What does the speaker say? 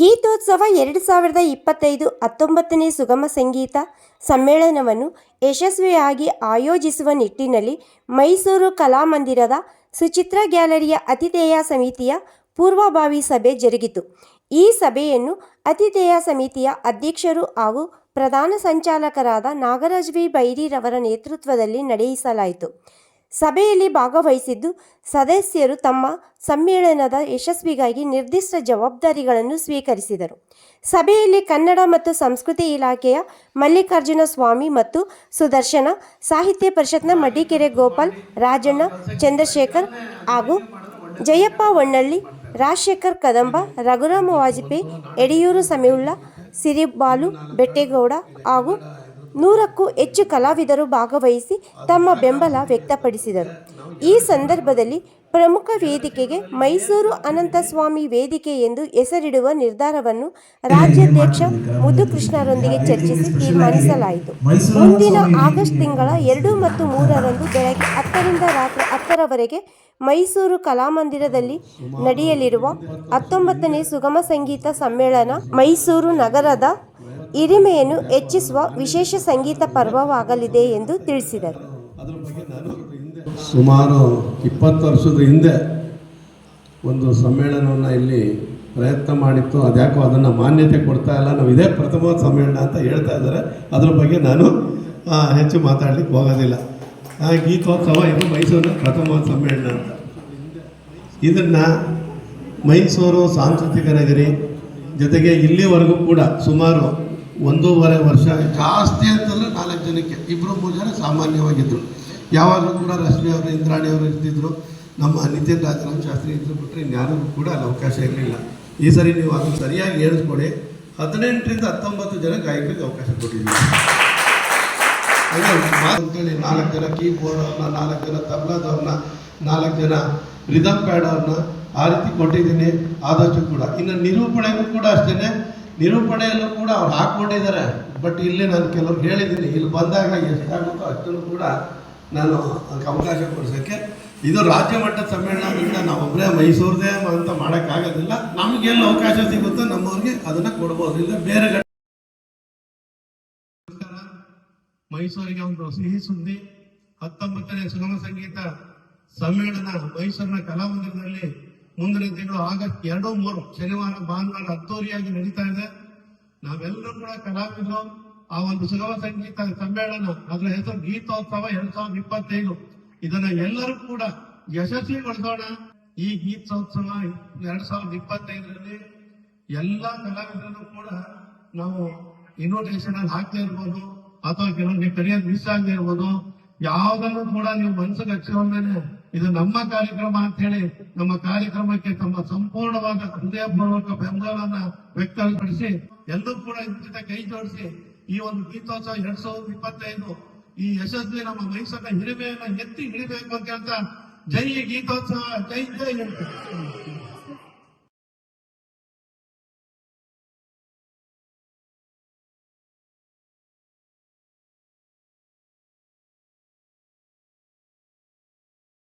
ಗೀತೋತ್ಸವ ಎರಡು ಸಾವಿರದ ಇಪ್ಪತ್ತೈದು ಹತ್ತೊಂಬತ್ತನೇ ಸುಗಮ ಸಂಗೀತ ಸಮ್ಮೇಳನವನ್ನು ಯಶಸ್ವಿಯಾಗಿ ಆಯೋಜಿಸುವ ನಿಟ್ಟಿನಲ್ಲಿ ಮೈಸೂರು ಕಲಾಮಂದಿರದ ಸುಚಿತ್ರ ಗ್ಯಾಲರಿಯ ಅತಿಥೇಯ ಸಮಿತಿಯ ಪೂರ್ವಭಾವಿ ಸಭೆ ಜರುಗಿತು. ಈ ಸಭೆಯನ್ನು ಅತಿಥೇಯ ಸಮಿತಿಯ ಅಧ್ಯಕ್ಷರು ಹಾಗೂ ಪ್ರಧಾನ ಸಂಚಾಲಕರಾದ ನಾಗರಾಜ್ ವಿ. ಬೈರಿರವರ ನೇತೃತ್ವದಲ್ಲಿ ನಡೆಸಲಾಯಿತು. ಸಭೆಯಲ್ಲಿ ಭಾಗವಹಿಸಿದ್ದು, ಸದಸ್ಯರು ತಮ್ಮ ಸಮ್ಮೇಳನದ ಯಶಸ್ವಿಗಾಗಿ ನಿರ್ದಿಷ್ಟ ಜವಾಬ್ದಾರಿಗಳನ್ನು ಸ್ವೀಕರಿಸಿದರು. ಸಭೆಯಲ್ಲಿ ಕನ್ನಡ ಮತ್ತು ಸಂಸ್ಕೃತಿ ಇಲಾಖೆಯ ಮಲ್ಲಿಕಾರ್ಜುನ ಸ್ವಾಮಿ ಮತ್ತು ಸುದರ್ಶನ, ಸಾಹಿತ್ಯ ಪರಿಷತ್ನ ಮಡಿಕೆರೆ ಗೋಪಾಲ್, ರಾಜಣ್ಣ, ಚಂದ್ರಶೇಖರ್ ಹಾಗೂ ಜಯಪ್ಪ ಹೊನ್ನಳ್ಳಿ, ರಾಜಶೇಖರ್ ಕದಂಬ, ರಘುರಾಮ ವಾಜಪೇಯಿ ಯಡಿಯೂರು ಸಮೀವುಳ್ಳ, ಸಿರಿಬಾಲು ಬೆಟ್ಟೇಗೌಡ ಹಾಗೂ ನೂರಕ್ಕೂ ಹೆಚ್ಚು ಕಲಾವಿದರು ಭಾಗವಹಿಸಿ ತಮ್ಮ ಬೆಂಬಲ ವ್ಯಕ್ತಪಡಿಸಿದರು. ಈ ಸಂದರ್ಭದಲ್ಲಿ ಪ್ರಮುಖ ವೇದಿಕೆಗೆ ಮೈಸೂರು ಅನಂತಸ್ವಾಮಿ ವೇದಿಕೆ ಎಂದು ಹೆಸರಿಡುವ ನಿರ್ಧಾರವನ್ನು ರಾಜ್ಯಾಧ್ಯಕ್ಷ ಮುದುಕೃಷ್ಣರೊಂದಿಗೆ ಚರ್ಚಿಸಿ ತೀರ್ಮಾನಿಸಲಾಯಿತು. ಮುಂದಿನ ಆಗಸ್ಟ್ ತಿಂಗಳ ಎರಡು ಮತ್ತು ಮೂರರಂದು ಬೆಳಗ್ಗೆ ಹತ್ತರಿಂದ ರಾತ್ರಿ ಹತ್ತರವರೆಗೆ ಮೈಸೂರು ಕಲಾಮಂದಿರದಲ್ಲಿ ನಡೆಯಲಿರುವ ಹತ್ತೊಂಬತ್ತನೇ ಸುಗಮ ಸಂಗೀತ ಸಮ್ಮೇಳನ ಮೈಸೂರು ನಗರದ ಹಿರಿಮೆಯನ್ನು ಹೆಚ್ಚಿಸುವ ವಿಶೇಷ ಸಂಗೀತ ಪರ್ವವಾಗಲಿದೆ ಎಂದು ತಿಳಿಸಿದರು. ಸುಮಾರು ಇಪ್ಪತ್ತು ವರ್ಷದ ಹಿಂದೆ ಒಂದು ಸಮ್ಮೇಳನವನ್ನು ಇಲ್ಲಿ ಪ್ರಯತ್ನ ಮಾಡಿತ್ತು. ಅದ್ಯಾಕೋ ಅದನ್ನು ಮಾನ್ಯತೆ ಕೊಡ್ತಾ ಇಲ್ಲ. ನಾವು ಇದೇ ಪ್ರಥಮ ಸಮ್ಮೇಳನ ಅಂತ ಹೇಳ್ತಾ ಇದ್ದಾರೆ. ಅದ್ರ ಬಗ್ಗೆ ನಾನು ಹೆಚ್ಚು ಮಾತಾಡ್ಲಿಕ್ಕೆ ಹೋಗೋದಿಲ್ಲ. ಗೀತೋತ್ಸವ ಇದು ಮೈಸೂರಿನ ಪ್ರಥಮ ಸಮ್ಮೇಳನ ಅಂತ. ಇದನ್ನು ಮೈಸೂರು ಸಾಂಸ್ಕೃತಿಕ ನಗರಿ ಜೊತೆಗೆ ಇಲ್ಲಿವರೆಗೂ ಕೂಡ ಸುಮಾರು ಒಂದೂವರೆ ವರ್ಷ ಜಾಸ್ತಿ ಅಂತಂದರೆ ನಾಲ್ಕು ಜನಕ್ಕೆ. ಇಬ್ಬರು ಮೂರು ಜನ ಸಾಮಾನ್ಯವಾಗಿದ್ದರು ಯಾವಾಗಲೂ ಕೂಡ ರಶ್ಮಿ ಅವರು, ಇಂದ್ರಾಣಿ ಅವರು ಇರ್ತಿದ್ರು. ನಮ್ಮ ನಿತಿನ್ ರಾಜರಾಮ್ ಶಾಸ್ತ್ರಿ ಇದ್ರು ಬಿಟ್ಟರೆ ಇನ್ಯಾರಿಗೂ ಕೂಡ ಅಲ್ಲಿ ಅವಕಾಶ ಇರಲಿಲ್ಲ. ಈ ಸರಿ ನೀವು ಅದನ್ನು ಸರಿಯಾಗಿ ಹೇಳಿಸ್ಕೊಡಿ. ಹದಿನೆಂಟರಿಂದ ಹತ್ತೊಂಬತ್ತು ಜನ ಗಾಯಕರಿಗೆ ಅವಕಾಶ ಕೊಟ್ಟಿದ್ದೀವಿ. ಅಂತೇಳಿ ನಾಲ್ಕು ಜನ ಕೀಬೋರ್ಡ್ ಅವ್ರನ್ನ, ನಾಲ್ಕು ಜನ ತಬ್ಲಾದವ್ರನ್ನ ನಾಲ್ಕು ಜನ ರಿದಮ್ ಪ್ಯಾಡ್ ಅವ್ರನ್ನ ಆ ರೀತಿ ಕೊಟ್ಟಿದ್ದೀನಿ. ಆದಷ್ಟು ಕೂಡ. ಇನ್ನು ನಿರೂಪಣೆಗೂ ಕೂಡ ಅಷ್ಟೇ ನಿರೂಪಣೆಯಲ್ಲೂ ಕೂಡ ಅವ್ರು ಹಾಕ್ಕೊಂಡಿದ್ದಾರೆ. ಬಟ್ ಇಲ್ಲಿ ನಾನು ಕೆಲವ್ರು ಹೇಳಿದ್ದೀನಿ, ಇಲ್ಲಿ ಬಂದಾಗ ಎಷ್ಟಾಗುತ್ತೋ ಅಷ್ಟನ್ನು ಕೂಡ ನಾನು ಅದಕ್ಕೆ ಅವಕಾಶ ಕೊಡಿಸೋಕ್ಕೆ. ಇದು ರಾಜ್ಯ ಮಟ್ಟದ ಸಮ್ಮೇಳನದಿಂದ ನಾವೊಬ್ಬರೇ ಮೈಸೂರದೇ ಅಂತ ಮಾಡೋಕ್ಕಾಗೋದಿಲ್ಲ ನಮಗೆಲ್ಲ ಅವಕಾಶ ಸಿಗುತ್ತೋ ನಮ್ಮವ್ರಿಗೆ ಅದನ್ನು ಕೊಡ್ಬೋದು. ಇಲ್ಲ ಬೇರೆ ಮೈಸೂರಿಗೆ ಒಂದು ಸಿಹಿ ಸುದ್ದಿ. ಹತ್ತೊಂಬತ್ತನೇ ಸುಗಮ ಸಂಗೀತ ಸಮ್ಮೇಳನ ಮೈಸೂರಿನ ಕಲಾಮಂದಿರದಲ್ಲಿ ಮುಂದಿನ ತಿಂಗಳು ಆಗಸ್ಟ್ ಎರಡು ಮೂರು ಶನಿವಾರ, ಭಾನುವಾರ ಅದ್ದೂರಿಯಾಗಿ ನಡೀತಾ ಇದೆ. ನಾವೆಲ್ಲರೂ ಕೂಡ ಕಲಾವಿದರು. ಆ ಒಂದು ಸುಗಮ ಸಂಗೀತ ಸಮ್ಮೇಳನ, ಅದರ ಹೆಸರು ಗೀತೋತ್ಸವ ಎರಡ್ ಸಾವಿರದ ಇಪ್ಪತ್ತೈದು. ಇದನ್ನ ಎಲ್ಲರೂ ಕೂಡ ಯಶಸ್ವಿಗೊಳಿಸೋಣ. ಈ ಗೀತೋತ್ಸವ ಎರಡ್ ಸಾವಿರದ ಇಪ್ಪತ್ತೈದರಲ್ಲಿ ಎಲ್ಲಾ ಕಲಾವಿದರನ್ನು ಕೂಡ ನಾವು ಇನ್ವಿಟೇಷನ್ ಅಲ್ಲಿ ಹಾಕ್ತಾ ಇರ್ಬೋದು. ಅಥವಾ ಕೆಲವರಿಗೆ ಕರೆಯೋದು ಮಿಸ್ ಆಗದೆ ಇರ್ಬೋದು. ಯಾವ್ದನ್ನು ಕೂಡ ನೀವು ಮನಸ್ಸಿಗೆ ಹಚ್ಕೊಂಡೇನೆ ಇದು ನಮ್ಮ ಕಾರ್ಯಕ್ರಮ ಅಂತ ಹೇಳಿ ನಮ್ಮ ಕಾರ್ಯಕ್ರಮಕ್ಕೆ ತಮ್ಮ ಸಂಪೂರ್ಣವಾದ ಹೃದಯಪೂರ್ವಕ ಬೆಂಬಲವನ್ನ ವ್ಯಕ್ತಪಡಿಸಿ ಎಲ್ಲರೂ ಕೂಡ ಇದ್ರ ಕೈ ಜೋಡಿಸಿ ಈ ಒಂದು ಗೀತೋತ್ಸವ ಎರಡ್ ಸಾವಿರದ ಇಪ್ಪತ್ತೈದು ಈ ಯಶಸ್ವಿ ನಮ್ಮ ಮೈಸೂರಿನ ಹಿರಿಮೆಯನ್ನ ಎತ್ತಿ ಹಿಡಿಬೇಕು ಅಂತ ಜೈ ಗೀತೋತ್ಸವ, ಜೈ ಜೈ